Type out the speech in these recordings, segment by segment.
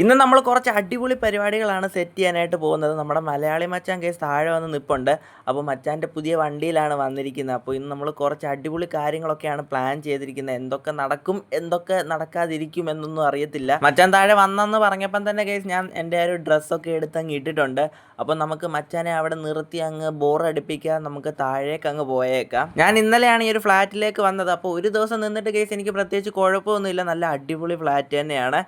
ഇന്ന് നമ്മൾ കുറച്ച് അടിപൊളി പരിപാടികളാണ് സെറ്റ് ചെയ്യാനായിട്ട് പോകുന്നത്. നമ്മുടെ മലയാളി മച്ചാൻ കേസ് താഴെ വന്ന് നിൽപ്പുണ്ട് അപ്പോൾ മച്ചാന്റെ പുതിയ വണ്ടിയിലാണ് വന്നിരിക്കുന്നത്. അപ്പോൾ ഇന്ന് നമ്മൾ കുറച്ച് അടിപൊളി കാര്യങ്ങളൊക്കെയാണ് പ്ലാൻ ചെയ്തിരിക്കുന്നത്. എന്തൊക്കെ നടക്കും എന്തൊക്കെ നടക്കാതിരിക്കും എന്നൊന്നും അറിയത്തില്ല. മച്ചാൻ താഴെ വന്നെന്ന് പറഞ്ഞപ്പം തന്നെ കേസ് ഞാൻ എന്റെ ഒരു ഡ്രസ്സൊക്കെ എടുത്ത് അങ്ങ് ഇട്ടിട്ടുണ്ട്. അപ്പോൾ നമുക്ക് മച്ചാനെ അവിടെ നിർത്തി അങ്ങ് ബോറടിപ്പിക്കാൻ നമുക്ക് താഴേക്ക് അങ്ങ് പോയേക്കാം. ഞാൻ ഇന്നലെയാണ് ഈ ഒരു ഫ്ലാറ്റിലേക്ക് വന്നത്. അപ്പോൾ ഒരു ദിവസം നിന്നിട്ട് കേസ് എനിക്ക് പ്രത്യേകിച്ച് കുഴപ്പമൊന്നുമില്ല. നല്ല അടിപൊളി ഫ്ലാറ്റ് തന്നെയാണ്.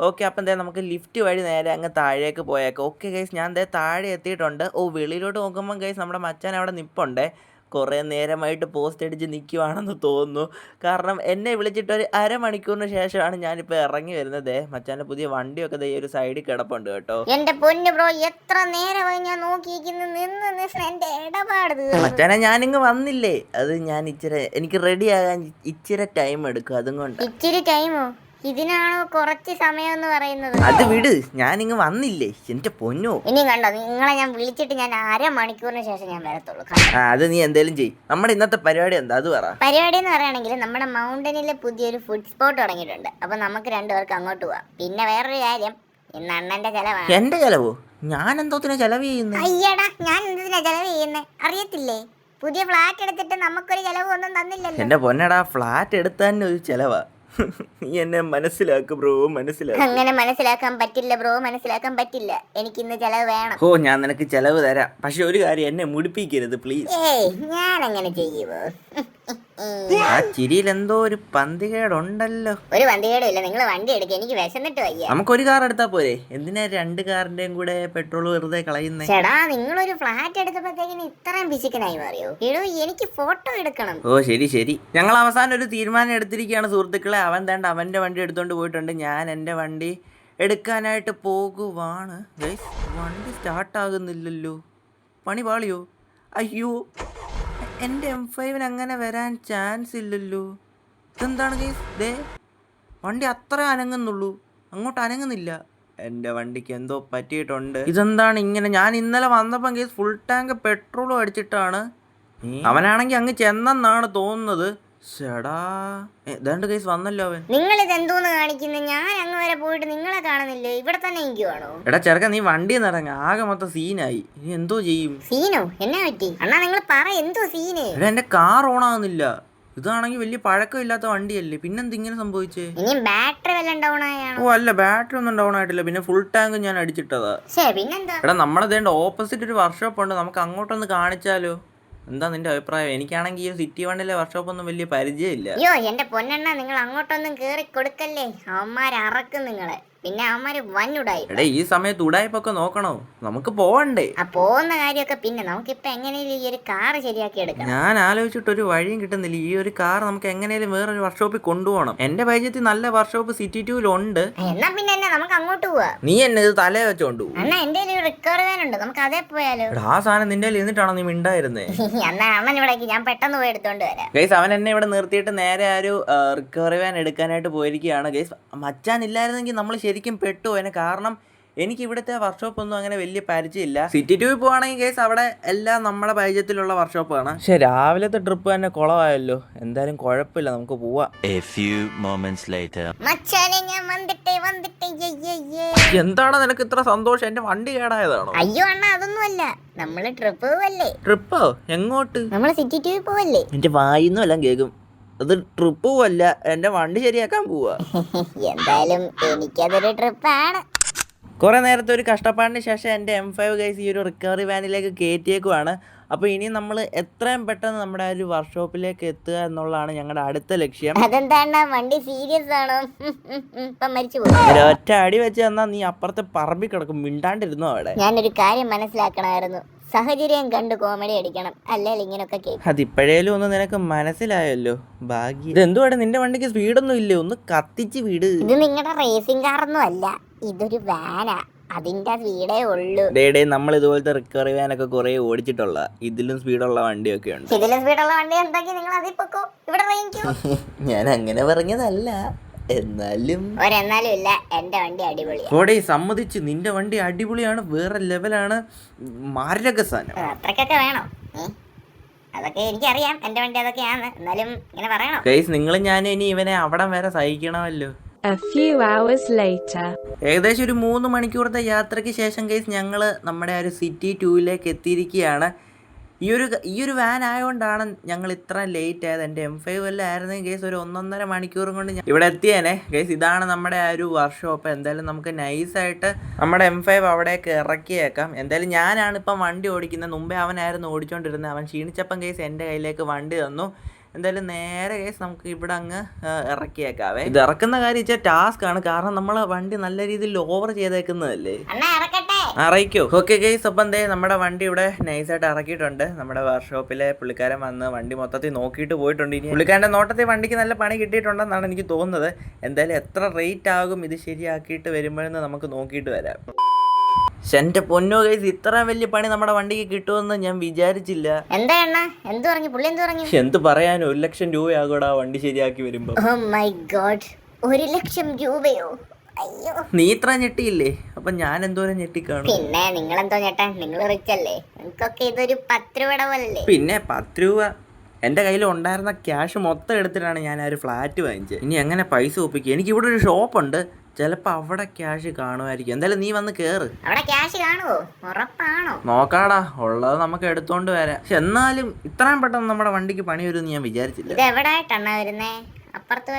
ഓക്കെ അപ്പം എന്താ നമുക്ക് ലിഫ്റ്റ് വഴി നേരെ അങ്ങ് താഴേക്ക് പോയേക്കാം. ഓക്കെ ഗൈസ് ഞാൻ ദേ താഴെ എത്തിയിട്ടുണ്ട്. ഓ വെളിയിലോട്ട് നോക്കുമ്പോൾ ഗൈസ് നമ്മുടെ മച്ചാൻ അവിടെ നിപ്പുണ്ടേ. കുറേ നേരമായിട്ട് പോസ്റ്റ് അടിച്ച് നിൽക്കുവാണെന്ന് തോന്നുന്നു. കാരണം എന്നെ വിളിച്ചിട്ട് ഒരു അരമണിക്കൂറിന് ശേഷമാണ് ഞാനിപ്പോൾ ഇറങ്ങി വരുന്നത്. മച്ചാന്റെ പുതിയ വണ്ടിയൊക്കെ ഈ ഒരു സൈഡിൽ കിടപ്പുണ്ട് കേട്ടോ. എന്റെ പൊന്നു ബ്രോ എത്ര നേരമായി ഞാൻ നോക്കിയിരിക്കുന്നു. നിന്ന് നിന്ന് എന്റെ ഇടപാട്. മച്ചാനെ ഞാനിങ്ങ് വന്നില്ലേ? അത് ഞാൻ ഇച്ചിരി എനിക്ക് റെഡി ആകാൻ ഇച്ചിരി ടൈം എടുക്കും അതും കൊണ്ട്. ഇച്ചിരി ടൈമോ ഇതിനാണോ കുറച്ച് സമയം എന്ന് പറയുന്നത്? അത് വിട് ഞാൻ ഞാനിങ്ങ് വന്നില്ലേ എന്റെ പൊന്നോ. ഇനി കണ്ടോ നിങ്ങളെ ഞാൻ വിളിച്ചിട്ട് ഞാൻ അരമണിക്കൂറിന് ശേഷം ഞാൻ വരത്തുള്ളൂ? ആ അത് നീ എന്തേലും ചെയ് നമ്മുടെ ഇന്നത്തെ പരിപാടി എന്താ? അത് പറ. പരിപാടി എന്ന് പറയുകയാണെങ്കിൽ നമ്മുടെ മൗണ്ടനിലെ പുതിയൊരു ഫുഡ് സ്പോട്ട് തുടങ്ങിയിട്ടുണ്ട്. അപ്പൊ നമുക്ക് രണ്ടുപേർക്ക് അങ്ങോട്ട് പോവാം. പിന്നെ വേറൊരു കാര്യം ഇന്ന് അണ്ണന്റെ ചെലവാണ്. എന്റെ ചെലവോ? ഞാൻ എന്തോത്തിനാ ചെലവ് ചെയ്യുന്നത് അയ്യടാ ഞാൻ എന്തിനാ ചെലവ് ചെയ്യുന്നേ? അറിയത്തില്ലേ? പുതിയ ഫ്ലാറ്റ് എടുത്തിട്ട് നമുക്കൊരു ചെലവ് ഒന്നും തന്നില്ലല്ലോ. എന്റെ പൊന്നടാ ഫ്ലാറ്റ് എടുത്താൻ ഒരു ചെലവാ. നീ എന്നെ മനസ്സിലാക്ക് ബ്രോ മനസ്സിലാക്ക്. അങ്ങനെ മനസ്സിലാക്കാൻ പറ്റില്ല ബ്രോ മനസ്സിലാക്കാൻ പറ്റില്ല. എനിക്ക് ഇന്ന് ചെലവ് വേണം. ഓ ഞാൻ നിനക്ക് ചെലവ് തരാം. പക്ഷെ ഒരു കാര്യം എന്നെ മുടിപ്പിക്കരുത് പ്ലീസ്. ഏയ് ഞാൻ അങ്ങനെ ചെയ്യുമോ ആ ചിരിയിൽ എന്തോ ഒരു പന്തികേടുണ്ടല്ലോ. ഒരു പന്തികേടില്ല ഇല്ല നിങ്ങൾ വണ്ടി എടുക്കുക എനിക്ക് വിശന്നിട്ട് വയ്യ. നമുക്കൊരു കാർ എടുത്താ പോരെ. എന്തിനാ രണ്ട് കാറിന്റെയും കൂടെ പെട്രോൾ വെറുതെ കളയുന്നേ? ചേടാ നിങ്ങൾ ഒരു ഫ്ലാറ്റ് എടുത്തപ്പോഴത്തേക്കിന് ഇത്രയും പിശിക്കനായി മാറിയോ? എടോ എനിക്ക് ഫോട്ടോ എടുക്കണം. ഓ ശരി ശരി. ഞങ്ങൾ അവസാനം ഒരു തീരുമാനം എടുത്തിരിക്കുകയാണ് സുഹൃത്തുക്കളെ. അവൻ തേണ്ട അവന്റെ വണ്ടി എടുത്തോണ്ട് പോയിട്ടുണ്ട്. ഞാൻ എന്റെ വണ്ടി എടുക്കാനായിട്ട് പോകുവാണ്. വണ്ടി സ്റ്റാർട്ടാകുന്നില്ലല്ലോ. പണി പാളിയോ? അയ്യോ. എന്റെ എം ഫൈവിന് അങ്ങനെ വരാൻ ചാൻസ് ഇല്ലല്ലോ ഇതെന്താണ് ഗീസ് ദേ വണ്ടി അത്ര അനങ്ങുന്നുള്ളൂ. അങ്ങോട്ട് അനങ്ങുന്നില്ല. എന്റെ വണ്ടിക്ക് എന്തോ പറ്റിയിട്ടുണ്ട്. ഇതെന്താണ് ഇങ്ങനെ? ഞാൻ ഇന്നലെ വന്നപ്പം കേസ് ഫുൾ ടാങ്ക് പെട്രോളും അടിച്ചിട്ടാണ്. അവനാണെങ്കിൽ അങ്ങ് ചെന്നെന്നാണ് തോന്നുന്നത്. ചേടാ ഏതാണ്ട് കേസ് വന്നല്ലോ അവൻ. നിങ്ങൾ ഇത് എന്തോന്ന് കാണിക്കുന്നത് ഞാൻ അങ്ങ് വരെ പോയിട്ട് നിങ്ങളെ കാണുന്നില്ലേ? ഇവിടെ തന്നെ ഇരിക്കുവാണോ? എടാ ചെറുക്കൻ നീ വണ്ടി നിറങ്ങ ആകെ മൊത്തം സീനായി. ഇനി എന്തോ ചെയ്യും? സീനോ? എന്നാ പറ്റി? അണ്ണാ നിങ്ങൾ പറ എന്തോ സീന്? എടാ കാർ കാർ ഓണാകുന്നില്ല ഇതാണെങ്കിൽ വലിയ പഴക്കം ഇല്ലാത്ത വണ്ടിയല്ലേ. പിന്നെന്ത് ഇങ്ങനെ സംഭവിച്ചേ? ഇനി ബാറ്ററി വല്ലതും ഡൗൺ ആയാണ്? ഓ അല്ല ബാറ്ററി ഒന്നും ഡൗൺ ആയിട്ടില്ല. പിന്നെ ഫുൾ ടാങ്ക് ഞാൻ അടിച്ചിട്ടതാ. പിന്നെന്താ? എടാ നമ്മളതേണ്ട ഓപ്പോസിറ്റ് ഒരു വർക്ക്ഷോപ്പ് ഉണ്ട്. നമുക്ക് അങ്ങോട്ടൊന്ന് കാണിച്ചാലോ? എന്താ നിന്റെ അഭിപ്രായം? എനിക്കാണെങ്കിൽ ഈ സിറ്റി വണ്ണിലെ വർക്ക്ഷോപ്പ് ഒന്നും വലിയ പരിചയമില്ല. അയ്യോ എന്റെ പൊന്നെണ്ണ നിങ്ങൾ അങ്ങോട്ടൊന്നും കേറി കൊടുക്കല്ലേ? അവന്മാര് അറക്കും നിങ്ങളെ. പിന്നെ അവന്മാര് വന്നുടായി. എടാ ഈ സമയത്ത് ഉടായ്പൊക്കെ നോക്കണോ? നമുക്ക് പോവണ്ടേ. ആ പോകുന്ന കാര്യമൊക്കെ പിന്നെ നമുക്കിപ്പൊ എങ്ങനെയും ഈ ഒരു കാറ് ശരിയാക്കി എടുക്കാം ഞാൻ ആലോചിച്ചിട്ട് ഒരു വഴിയും കിട്ടുന്നില്ല. ഈ ഒരു കാർ നമുക്ക് എങ്ങനെയും വേറൊരു വർക്ക്ഷോപ്പിൽ കൊണ്ടുപോകണം. എന്റെ പരിചയത്തിൽ നല്ല വർക്ക്ഷോപ്പ് സിറ്റി ടൂവിലുണ്ട് എന്നാ പിന്നെ എന്നാ നമുക്ക് അങ്ങോട്ട് പോവാ. നീ എന്നെ ഇത് തലേ വെച്ചോണ്ട് അണ്ണാ എന്റെ ഒരു റിക്കവർ വാൻ ഉണ്ട്. നമുക്ക് അതേ പോയാലോ? എടാ ആ സാധനം നിന്റെ കയ്യിൽ ഇരുന്നിട്ടാണോ നീ മിണ്ടായിരുന്നേ? എന്നാ അണ്ണൻ ഇവിടേക്ക് ഞാൻ പെട്ടെന്ന് പോയി എടുത്തോണ്ട് വരാം. ഗൈസ് അവൻ എന്നെ ഇവിടെ നിർത്തിയിട്ട് നേരെ ആ ഒരു റിക്കവറി വാൻ എടുക്കാനായിട്ട് പോയിരിക്കുകയാണ്. ഗൈസ് മച്ചാൻ ഇല്ലായിരുന്നെങ്കിൽ നമ്മൾ ശരിക്കും പെട്ടു അതിന് കാരണം എനിക്ക് ഇവിടുത്തെ വർക്ക്ഷോപ്പ് ഒന്നും അങ്ങനെ വലിയ പരിചയമില്ല. സിറ്റി ടൂവിൽ പോവാണെങ്കിൽ കേസ് അവിടെ എല്ലാം നമ്മുടെ പരിചയത്തിലുള്ള വർക്ക്ഷോപ്പാണ് പക്ഷെ രാവിലത്തെ ട്രിപ്പ് തന്നെ കുളമായല്ലോ എന്തായാലും കുഴപ്പമില്ല നമുക്ക് പോവാം. എന്താണ് നിനക്ക് ഇത്ര സന്തോഷം? എന്റെ വണ്ടി കേടായതാണോ? അയ്യോ അണ്ണ അതൊന്നുമല്ല. നമ്മൾ ട്രിപ്പ് പോവല്ലേ? ട്രിപ്പോ എങ്ങോട്ട്? നമ്മൾ സിറ്റി ടൂവിൽ പോവല്ലേ? എന്റെ വായിന്നും എല്ലാം കേൾക്കും അത് ട്രിപ്പ് പോവല്ല എന്റെ വണ്ടി ശരിയാക്കാൻ പോവാ. എന്തായാലും എനിക്കതൊരു ട്രിപ്പാണ് കുറേ നേരത്തെ ഒരു കഷ്ടപ്പാടിന് ശേഷം എന്റെ എം ഫൈവ് ഗൈസ് ഈ ഒരു റിക്കവറി വാനിലേക്ക് കയറ്റിയേക്കുവാണ് അപ്പോൾ ഇനി നമ്മൾ എത്രയും പെട്ടെന്ന് നമ്മുടെ ആ ഒരു വർക്ക്ഷോപ്പിലേക്ക് എത്തുക എന്നുള്ളതാണ് ഞങ്ങളുടെ അടുത്ത ലക്ഷ്യം. അതെന്താണ്? വണ്ടി സീരിയസ് ആണോ? ഇപ്പൊ മരിച്ചു പോകും ഒറ്റ അടി വെച്ച് തന്നാൽ നീ അപ്പുറത്തെ പറമ്പി കിടക്കും. മിണ്ടാണ്ടിരുന്നോ അവിടെ? ഞാനൊരു കാര്യം മനസ്സിലാക്കണമായിരുന്നു. സാഹചര്യം കണ്ട് കോമഡി അടിക്കണം. അല്ലെങ്കിൽ ഇങ്ങനൊക്കെ കേൾക്കും. അതിപ്പോഴേലും ഒന്ന് നിനക്ക് മനസ്സിലായല്ലോ ഭാഗ്യം. ഇതെന്തുവാടെ നിന്റെ വണ്ടിക്ക് സ്പീഡൊന്നും ഇല്ലേ? ഒന്ന് കത്തിച്ച് വിട്. ഇത് നിങ്ങളുടെ റേസിംഗ് കാറൊന്നും അല്ല. ഇതൊരു വാനാ അതിന്റെ സ്പീഡേ ഉള്ളൂ. ഡേ നമ്മൾ ഇതുപോലത്തെ റിക്കവറി വാനൊക്കെ കുറെ ഓടിച്ചിട്ടുള്ള ഇതിലും സ്പീഡുള്ള വണ്ടിയൊക്കെ ഉണ്ട്. ഇതിലും സ്പീഡുള്ള വണ്ടി എന്താക്കി നിങ്ങൾ അതിൽ പൊക്കോ. ഇവിടെ ഞാൻ അങ്ങനെ പറഞ്ഞതല്ല. എന്നാലും ഒരെന്നാലും ഇല്ല എന്റെ വണ്ടി അടിപൊളി കോടെ സമ്മതിച്ച്. നിന്റെ വണ്ടി അടിപൊളിയാണ് വേറെ ലെവലാണ് മാരക സാധനം. അത്രക്കൊക്കെ വേണോ? അതൊക്കെ എനിക്കറിയാം എന്റെ വണ്ടി അതൊക്കെയാണ് എന്നാലും ഇങ്ങനെ പറയണോ. നിങ്ങൾ ഞാൻ ഇനി ഇവനെ അവിടം വരെ സഹിക്കണമല്ലോ. ഏകദേശം ഒരു മൂന്ന് മണിക്കൂറത്തെ യാത്രയ്ക്ക് ശേഷം കേസ് ഞങ്ങൾ നമ്മുടെ ആ ഒരു സിറ്റി ടൂവിലേക്ക് എത്തിയിരിക്കുകയാണ്. ഈ ഒരു ഈ ഒരു വാൻ ആയതുകൊണ്ടാണ് ഞങ്ങൾ ഇത്ര ലേറ്റ് ആയത്. എന്റെ എം ഫൈവ് എല്ലാം ആയിരുന്നെങ്കിൽ കേസ് ഒരു ഒന്നൊന്നര മണിക്കൂറും കൊണ്ട് ഇവിടെ എത്തിയേനെ. കേസ് ഇതാണ് നമ്മുടെ ആ ഒരു വർക്ക്ഷോപ്പ് എന്തായാലും നമുക്ക് നൈസായിട്ട് നമ്മുടെ എം ഫൈവ് അവിടേക്ക് ഇറക്കിയേക്കാം. എന്തായാലും ഞാനാണ് ഇപ്പം വണ്ടി ഓടിക്കുന്നത്. മുമ്പേ അവനായിരുന്നു ഓടിച്ചുകൊണ്ടിരുന്നത് അവൻ ക്ഷീണിച്ചപ്പം കേസ് എന്റെ കയ്യിലേക്ക് വണ്ടി തന്നു. എന്തായാലും നേരെ കേസ് നമുക്ക് ഇവിടെ അങ്ങ് ഇറക്കിയേക്കാവേ. ഇത് ഇറക്കുന്ന കാര്യം വെച്ചാൽ ടാസ്ക് ആണ്. കാരണം നമ്മൾ വണ്ടി നല്ല രീതിയിൽ ഓവർ ചെയ്തേക്കുന്നതല്ലേ? അണ്ണാ ഇറക്കട്ടെ. അറിയിക്കോ. ഓക്കെ കേസ് അപ്പം എന്തേ നമ്മുടെ വണ്ടി ഇവിടെ നൈസായിട്ട് ഇറക്കിയിട്ടുണ്ട്. നമ്മുടെ വർക്ക്ഷോപ്പിലെ പുള്ളിക്കാരൻ വന്ന് വണ്ടി മൊത്തത്തിൽ നോക്കിയിട്ട് പോയിട്ടുണ്ട്. ഇനി പുള്ളിക്കാരന്റെ നോട്ടത്തിൽ വണ്ടിക്ക് നല്ല പണി കിട്ടിയിട്ടുണ്ടെന്നാണ് എനിക്ക് തോന്നുന്നത്. എന്തായാലും എത്ര റേറ്റ് ആകും ഇത് ശരിയാക്കിയിട്ട് വരുമ്പോഴെന്ന് നമുക്ക് നോക്കിയിട്ട് വരാം. പക്ഷെ എന്റെ പൊന്നോ കൈസ് ഇത്ര വലിയ പണി നമ്മുടെ വണ്ടിക്ക് കിട്ടുമെന്ന് ഞാൻ വിചാരിച്ചില്ല. എന്താ അണ്ണാ? എന്ത് പറഞ്ഞു? പുള്ളി എന്ത് പറഞ്ഞു? എന്ത് പറയാൻ? ഒരു ലക്ഷം രൂപയാകൂടാ വണ്ടി ശരിയാക്കി വരുമ്പോ. ഓ മൈ ഗോഡ് ഒരു ലക്ഷം രൂപയോ? അയ്യോ. നീ ഇത്ര ഞെട്ടിയില്ലേ? അപ്പൊ ഞാൻ എന്തോരം ഞെട്ടിക്കാണു. പിന്നെ നിങ്ങൾ എന്തോ ഞെട്ടാ നിങ്ങൾ റിച്ച് അല്ലേ? നിങ്ങൾക്കൊക്കെ ഇതൊരു പത്ത് രൂപയുടെ പോലല്ലേ പിന്നെ പത്ത് രൂപ. എന്റെ കയ്യിൽ ഉണ്ടായിരുന്ന ക്യാഷ് മൊത്തം എടുത്തിട്ടാണ് ഞാൻ ആ ഒരു ഫ്ലാറ്റ് വാങ്ങിച്ചത്. ഇനി എങ്ങനെ പൈസ ഒപ്പിക്കുക എനിക്ക് ഇവിടെ ഒരു ഷോപ്പുണ്ട്. ചിലപ്പോൾ അവിടെ ക്യാഷ് കാണുമായിരിക്കും. എന്തായാലും നീ വന്ന് കേറ്. അവിടെ ക്യാഷ് കാണുമോ ഉറപ്പാണോ? നോക്കാടാ. ഉള്ളത് നമുക്ക് എടുത്തോണ്ട് വരാം. പക്ഷെ എന്നാലും ഇത്രയും പെട്ടെന്ന് നമ്മുടെ വണ്ടിക്ക് പണി വരുമെന്ന് ഞാൻ വിചാരിച്ചില്ല. ഇത് എവിടായിട്ടാണ് വരുന്നേ? അപ്പുറത്ത്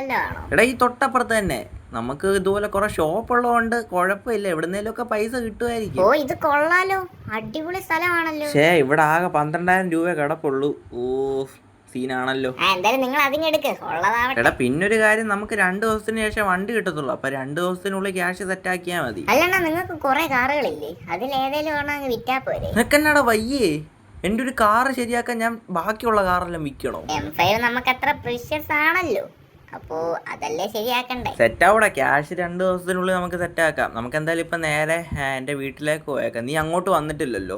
എടാ ഈ തൊട്ടപ്പുറത്ത് തന്നെ. നമുക്ക് ഇതുപോലെ കുറെ ഷോപ്പ് ഉള്ളതുകൊണ്ട് കുഴപ്പമില്ല. എവിടുന്നേലും ഒക്കെ പൈസ കിട്ടുമായിരിക്കും. ഓ ഇത് കൊള്ളാലോ. അടിപൊളി സ്ഥലമാണല്ലോ. പക്ഷേ ഇവിടെ ആകെ പന്ത്രണ്ടായിരം രൂപ കിടപ്പുള്ളൂ. ഓ സീനാണല്ലോ. എന്തായാലും നിങ്ങൾ ഉള്ളതാവട്ടെ. എടാ പിന്നൊരു കാര്യം നമുക്ക് രണ്ട് ദിവസത്തിന് ശേഷം വണ്ടി കിട്ടത്തുള്ളൂ. അപ്പൊ രണ്ട് ദിവസത്തിനുള്ളിൽ ക്യാഷ് സെറ്റ് ആക്കിയാ മതി. അല്ലണ്ണ നിങ്ങൾക്ക് കുറെ കാറുകളില്ലേ? അതിലേതേലും വിറ്റാ പോരെ. നിനക്കെന്നാടാ വയ്യേ? എന്റെ ഒരു കാറ് ശരിയാക്കാൻ ഞാൻ ബാക്കിയുള്ള കാറെല്ലാം വിൽക്കണോ? എം ഫൈവ് നമുക്ക് അത്ര പ്രിഷ്യസ് ആണല്ലോ. അപ്പോ അതല്ലേ ശരിയാക്കണ്ടേ? സെറ്റ് ആവൂടെ ക്യാഷ് രണ്ട് ദിവസത്തിനുള്ളിൽ നമുക്ക് സെറ്റ് ആക്കാം നമുക്ക് എന്തായാലും ഇപ്പൊ നേരെ എന്റെ വീട്ടിലേക്ക് പോയേക്കാം. നീ അങ്ങോട്ട് വന്നിട്ടില്ലല്ലോ.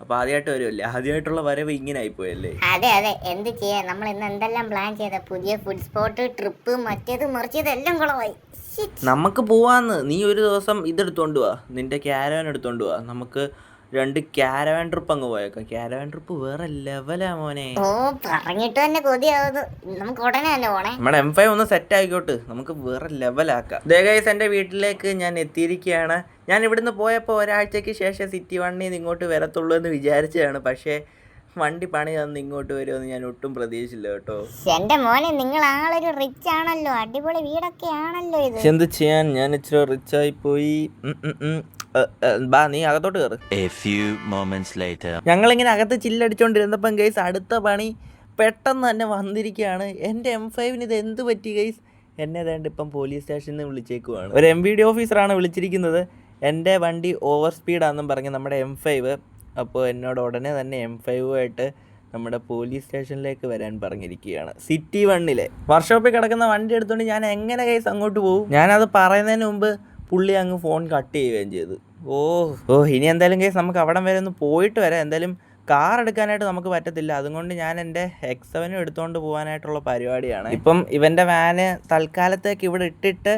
അപ്പോൾ ആദ്യമായിട്ട് വരുമല്ലേ ആദ്യമായിട്ടുള്ള വരവ് ഇങ്ങനെ ആയിപ്പോയല്ലേ അതെ അതെ. എന്ത് ചെയ്യാൻ? നമ്മൾ ഇന്ന് എന്തെല്ലാം പ്ലാൻ ചെയ്ത? പുതിയ ഫുഡ് സ്പോട്ട് ട്രിപ്പ് മറ്റേത് മറിച്ചത് എല്ലാം കുളമായി. നമുക്ക് പോവാന്ന്. നീ ഒരു ദിവസം ഇതെടുത്തോണ്ട് വാ. നിന്റെ ക്യാരവൻ എടുത്തോണ്ട് വാ. നമുക്ക് രണ്ട് കാരവൻ ട്രിപ്പ് അങ്ങ് പോയേക്കാം. കാരവൻ ട്രിപ്പ് വേറെ ലെവലാ മോനെ. ഓ പറഞ്ഞിട്ട് തന്നെ കൊതിയാവുന്നു നമുക്ക് ഉടനെ തന്നെ പോണേ. നമ്മുടെ എം ഫൈവ് ഒന്ന് സെറ്റ് ആയിക്കോട്ട്. നമുക്ക് വേറെ ലെവലാക്കാം ദേഗൈസ് എന്റെ വീട്ടിലേക്ക് ഞാൻ എത്തിയിരിക്കുകയാണ്. ഞാൻ ഇവിടുന്ന് പോയപ്പോൾ ഒരാഴ്ചയ്ക്ക് ശേഷം സിറ്റി വണ്ണിൽ നിന്ന് ഇങ്ങോട്ട് വരത്തുള്ളൂ എന്ന് വിചാരിച്ചതാണ്. പക്ഷേ വണ്ടി പണി തന്ന് ഇങ്ങോട്ട് വരുമെന്ന് ഞാൻ ഒട്ടും പ്രതീക്ഷിച്ചില്ല കേട്ടോ. എന്റെ മോനെ നിങ്ങൾ ആളൊരു റിച്ച് ആണല്ലോ. അടിപൊളി വീടൊക്കെ ആണല്ലോ ഇത് എന്ത് ചെയ്യാൻ? ഞാൻ ഇച്ചിരി പോയി. ഉം. ഏ, ഏ, ബാ നീ അകത്തോട്ട് കയറ്. ഞങ്ങളിങ്ങനെ അകത്ത് ചില്ലടിച്ചോണ്ടിരുന്നപ്പം ഗൈസ് അടുത്ത പണി പെട്ടെന്ന് തന്നെ വന്നിരിക്കുകയാണ്. എന്റെ എം ഫൈവിന് ഇത് എന്ത് പറ്റി ഗൈസ് എന്നെ ഏതാണ്ട് ഇപ്പം പോലീസ് സ്റ്റേഷനിൽ നിന്ന് വിളിച്ചേക്കുവാണ്. ഒരു എം വി ഡി ഓഫീസറാണ് വിളിച്ചിരിക്കുന്നത്. എന്റെ വണ്ടി ഓവർ സ്പീഡാണെന്നും പറഞ്ഞ് നമ്മുടെ എം ഫൈവ് അപ്പോൾ എന്നോട് ഉടനെ തന്നെ എം ഫൈവുമായിട്ട് നമ്മുടെ പോലീസ് സ്റ്റേഷനിലേക്ക് വരാൻ പറഞ്ഞിരിക്കുകയാണ്. സിറ്റി വണ്ണിലെ വർക്ക്ഷോപ്പിൽ കിടക്കുന്ന വണ്ടി എടുത്തുകൊണ്ട് ഞാൻ എങ്ങനെ കേസ് അങ്ങോട്ട് പോകും ഞാനത് പറയുന്നതിന് മുമ്പ് പുള്ളി അങ്ങ് ഫോൺ കട്ട് ചെയ്യുകയും ചെയ്തു. ഓ ഓ ഇനി എന്തായാലും കേസ് നമുക്ക് അവിടം വരെ ഒന്ന് പോയിട്ട് വരാം. എന്തായാലും കാർ എടുക്കാനായിട്ട് നമുക്ക് പറ്റത്തില്ല. അതുകൊണ്ട് ഞാൻ എന്റെ എക്സ് സെവനും എടുത്തുകൊണ്ട് പോകാനായിട്ടുള്ള പരിപാടിയാണ്. ഇപ്പം ഇവന്റെ വാന് തൽക്കാലത്തേക്ക് ഇവിടെ ഇട്ടിട്ട്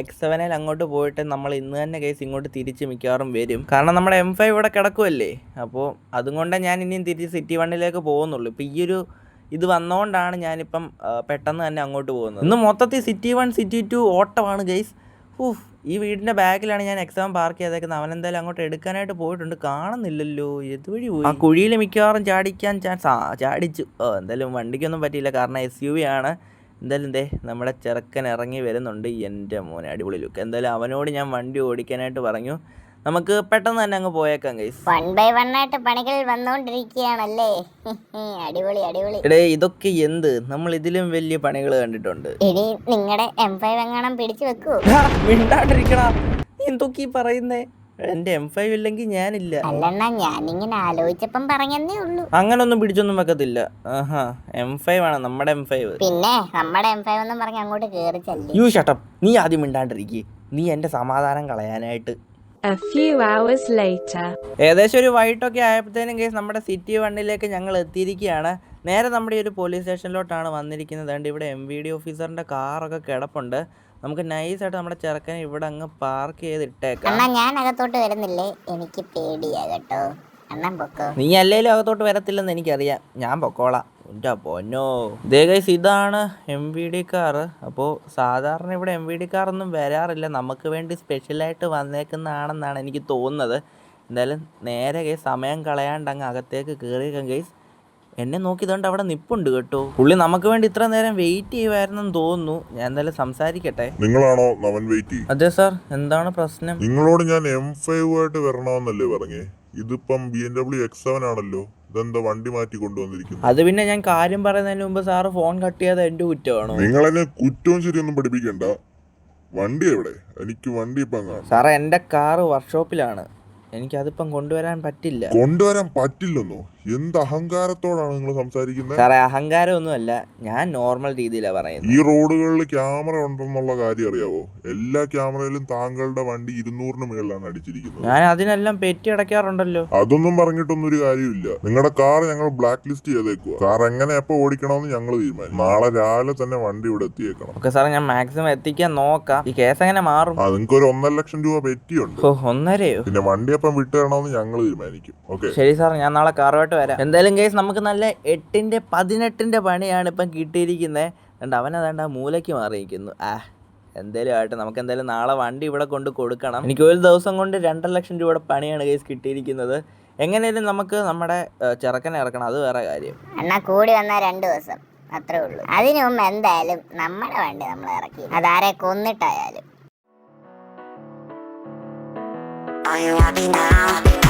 എക്സ് സെവനിൽ അങ്ങോട്ട് പോയിട്ട് നമ്മൾ ഇന്ന് തന്നെ കേസ് ഇങ്ങോട്ട് തിരിച്ച് മിക്കവാറും വരും. കാരണം നമ്മുടെ എം ഫൈവ് ഇവിടെ കിടക്കുമല്ലേ അപ്പോൾ അതുകൊണ്ട് ഞാൻ ഇനിയും തിരിച്ച് സിറ്റി വണ്ണിലേക്ക് പോകുന്നുള്ളൂ. ഇപ്പോൾ ഈ ഒരു ഇത് വന്നുകൊണ്ടാണ് ഞാനിപ്പം പെട്ടെന്ന് തന്നെ അങ്ങോട്ട് പോകുന്നത്. ഇന്ന് മൊത്തത്തിൽ സിറ്റി വൺ സിറ്റി ടു ഓട്ടമാണ് ഗൈസ് ഊഹ് ഈ വീടിന്റെ ബാക്കിലാണ് ഞാൻ എക്സാം പാർക്ക് ചെയ്തേക്കുന്നത്. അവൻ എന്തായാലും അങ്ങോട്ട് എടുക്കാനായിട്ട് പോയിട്ടുണ്ട്. കാണുന്നില്ലല്ലോ. ഇതുവഴി പോയി? ആ കുഴിയിൽ മിക്കവാറും ചാടിക്കാൻ ചാൻസ് ആ ചാടിച്ചു. ഓ എന്തായാലും വണ്ടിക്കൊന്നും പറ്റിയില്ല. കാരണം എസ് യു വി ആണ്. എന്തായാലും ദേ നമ്മുടെ ചെറുക്കൻ ഇറങ്ങി വരുന്നുണ്ട്. എന്റെ മോനെ അടിപൊളി ലുക്ക് എന്തായാലും അവനോട് ഞാൻ വണ്ടി ഓടിക്കാനായിട്ട് പറഞ്ഞു. നമുക്ക് പെട്ടെന്ന് തന്നെ അങ്ങ് പോയേക്കാം ഗൈസ് വൺ ബൈ വൺ ആയിട്ട് പണികൾ വന്നോണ്ടിരിക്കുകയാണല്ലേ? അടിപൊളി അടിപൊളി. എടേ ഇതൊക്കെ എന്ത്? നമ്മൾ ഇതിലും വലിയ പണികൾ കണ്ടിട്ടുണ്ട്. ഇനി നിങ്ങളുടെ എം ഫൈവ് എങ്ങാണം പിടിച്ചു വെക്കൂ. മിണ്ടാണ്ടിരിക്കടാ. നീ എന്തൊക്കെ ഈ പറയുന്നേ? എന്റെ എം ഫൈവ് ഇല്ലെങ്കിൽ ഞാനില്ല. അല്ലണ്ണ ഞാനിങ്ങനെ ആലോചിച്ചപ്പം പറഞ്ഞതേ ഉള്ളൂ. അങ്ങനൊന്നും പിടിച്ചൊന്നും വെക്കത്തില്ല. ആഹാ എം ഫൈവ് ആണ് നമ്മുടെ എം ഫൈവ് പിന്നെ നമ്മുടെ എം ഫൈവ് എന്നും പറഞ്ഞ് അങ്ങോട്ട് കേറി ചെല്ലു. യു ഷട്ടപ്പ് നീ ആദ്യം മിണ്ടാണ്ടിരിക്കേ. നീ എന്റെ സമാധാനം കളയാനായിട്ട് A few hours later. ഏകദേശം ഒരു വൈകിട്ടൊക്കെ ആയപ്പോഴത്തേനും കേസ് നമ്മുടെ സിറ്റി വണ്ണിലേക്ക് ഞങ്ങൾ എത്തിയിരിക്കുകയാണ്. നേരെ നമ്മുടെ ഈ ഒരു പോലീസ് സ്റ്റേഷനിലോട്ടാണ് വന്നിരിക്കുന്നത്. അതുകൊണ്ട് ഇവിടെ എം വി ഡി ഓഫീസറിന്റെ കാറൊക്കെ കിടപ്പുണ്ട്. നമുക്ക് നൈസായിട്ട് നമ്മുടെ ചെറുക്കനെ ഇവിടെ അങ്ങ് പാർക്ക് ചെയ്തിട്ടേക്കാം. അണ്ണാ ഞാൻ അകത്തോട്ട് വരുന്നില്ലേ? എനിക്ക് പേടിയാ കേട്ടോ. അണ്ണൻ പൊക്കോ? നീ അല്ലേലും അകത്തോട്ട് വരത്തില്ലെന്ന് എനിക്കറിയാം. ഞാൻ പൊക്കോളാം. എന്റെ പൊന്നോ. ദേഗൈസ് ഇതാണ് എം വി ഡി കാർ അപ്പോൾ സാധാരണ ഇവിടെ എം വി ഡി കാറൊന്നും വരാറില്ല. നമുക്ക് വേണ്ടി സ്പെഷ്യലായിട്ട് വന്നേക്കുന്നതാണെന്നാണ് എനിക്ക് തോന്നുന്നത്. എന്തായാലും നേരെ കേസ് സമയം കളയാണ്ട് അങ്ങ് അകത്തേക്ക് കയറിയേക്കാം ഗൈസ് എന്നെ നോക്കിയതുകൊണ്ട് അവിടെ നിപ്പുണ്ട് കേട്ടോ. പുള്ളി നമുക്ക് വേണ്ടി ഇത്ര നേരം വെയിറ്റ് ചെയ്യുമായിരുന്നെന്ന് തോന്നുന്നു. ഞാൻ എന്തായാലും സംസാരിക്കട്ടെ. നിങ്ങളാണോ നവൻ വെയിറ്റ് അതെ സാർ എന്താണ് പ്രശ്നം? നിങ്ങളോട് ഞാൻ എം ഫൈവ് ആയിട്ട് വരണമെന്നല്ലേ പറഞ്ഞേ? ഇതിപ്പം B M W X seven ആണല്ലോ. ഇതെന്താ വണ്ടി മാറ്റി കൊണ്ടുവന്നിരിക്കുന്നു? അത് പിന്നെ ഞാൻ കാര്യം പറയുന്നതിന് മുമ്പ് സാറ് ഫോൺ കട്ട് ചെയ്ത് എന്റെ കുറ്റമാണോ നിങ്ങളെന്നെ കുറ്റവും ശരിയൊന്നും പഠിപ്പിക്കണ്ട. വണ്ടി എവിടെ? എനിക്ക് വണ്ടി ഇപ്പം സാറേ എന്റെ കാറ് വർക്ക്ഷോപ്പിലാണ്. എനിക്കതിപ്പം കൊണ്ടുവരാൻ പറ്റില്ല. കൊണ്ടുവരാൻ പറ്റില്ലെന്നോ? എന്ത് അഹങ്കാരത്തോടാണ് നിങ്ങൾ സംസാരിക്കുന്നത്? സാറേ അഹങ്കാരമൊന്നുമല്ല. ഞാൻ നോർമൽ രീതിയിലാണ് പറയുന്നത്. ഈ റോഡുകളിൽ ക്യാമറ ഉണ്ടെന്നുള്ള കാര്യം അറിയാവോ? എല്ലാ ക്യാമറയിലും താങ്കളുടെ വണ്ടി ഇരുന്നൂറിന് മുകളിലാണ് അടിച്ചിരിക്കുന്നത്. ഞാൻ അതിനെല്ലാം പെറ്റി അടയ്ക്കാറുണ്ടല്ലോ. അതൊന്നും പറഞ്ഞിട്ടൊന്നും ഒരു കാര്യമില്ല നിങ്ങളുടെ കാർ ഞങ്ങൾ ബ്ലാക്ക് ലിസ്റ്റ് ചെയ്തേക്കുക കാർ എങ്ങനെ എപ്പോ ഓടിക്കണമെന്ന് ഞങ്ങൾ തീരുമാനിക്കും. നാളെ രാവിലെ തന്നെ വണ്ടി ഇവിടെ എത്തിയേക്കണം. ഓക്കെ സാറേ ഞാൻ മാക്സിമം എത്തിക്കാൻ നോക്കാം. ഈ കേസ് എങ്ങനെ മാറും? ആ നിങ്ങൾക്ക് ഒരു ഒന്നര ലക്ഷം രൂപ പെറ്റിയുണ്ട്. ഓ ഒന്നരയോ? പിന്നെ വണ്ടി അപ്പം വിട്ടു തരണമെന്ന് ഞങ്ങൾ തീരുമാനിക്കും. ഓക്കെ? ശരി സാർ ഞാൻ നാളെ കാറുമായിട്ട് വരാം എന്തായാലും കേസ് നമുക്ക് നല്ല എട്ടിന്റെ പതിനെട്ടിന്റെ പണിയാണ് ഇപ്പം കിട്ടിയിരിക്കുന്നത് അതുകൊണ്ട് അവനതാണ്ട് ആ മൂലയ്ക്ക് മാറിയിരിക്കുന്നു. ആ എന്തായാലും ആയിട്ട് നമുക്ക് എന്തായാലും നാളെ വണ്ടി ഇവിടെ കൊണ്ട് കൊടുക്കണം. എനിക്ക് ഒരു ദിവസം കൊണ്ട് രണ്ടര ലക്ഷം രൂപയുടെ പണിയാണ് കേസ് കിട്ടിയിരിക്കുന്നത്. എങ്ങനെയാലും നമുക്ക് നമ്മുടെ ചെറുക്കനെ ഇറക്കണം അത് വേറെ കാര്യം. അണ്ണാ കൂടി വന്ന രണ്ട് ദിവസം അത്രേ ഉള്ളൂ. അതിനു മുമ്പ് എന്തായാലും നമ്മുടെ വണ്ടി നമ്മൾ ഇറക്കി. അതാരെ കൊന്നിട്ടായാലും. Are you happy now?